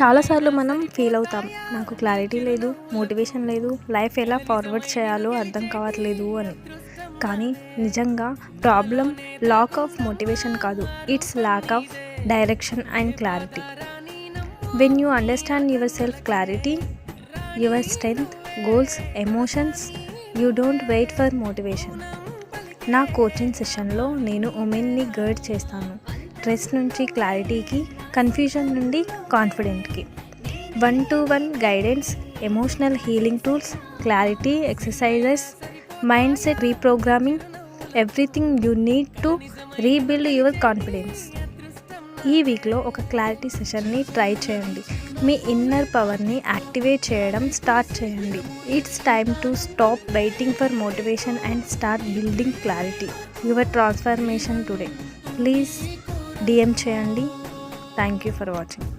చాలాసార్లు మనం ఫీల్ అవుతాం. నాకు క్లారిటీ లేదు మోటివేషన్ లేదు లైఫ్ ఎలా ఫార్వర్డ్ చేయాలో అర్థం కావట్లేదు అని. కానీ నిజంగా ప్రాబ్లం లాక్ ఆఫ్ మోటివేషన్ కాదు it's lack of direction and clarity when you understand yourself clarity your strength goals emotions you don't wait for motivation నా కోచింగ్ సెషన్లో నేను ఉమెన్ని గైడ్ చేస్తాను. స్ట్రెస్ నుంచి క్లారిటీకి కన్ఫ్యూజన్ నుండి కాన్ఫిడెంట్కి. One to one guidance emotional healing tools clarity exercises mindset reprogramming everything you need to rebuild your confidence. ఈ వీక్లో ఒక క్లారిటీ సెషన్ని ట్రై చేయండి. మీ ఇన్నర్ పవర్ని యాక్టివేట్ చేయడం స్టార్ట్ చేయండి. It's time to stop waiting for motivation and start building clarity. Your transformation today. Please. DM చేయండి. Thank you for watching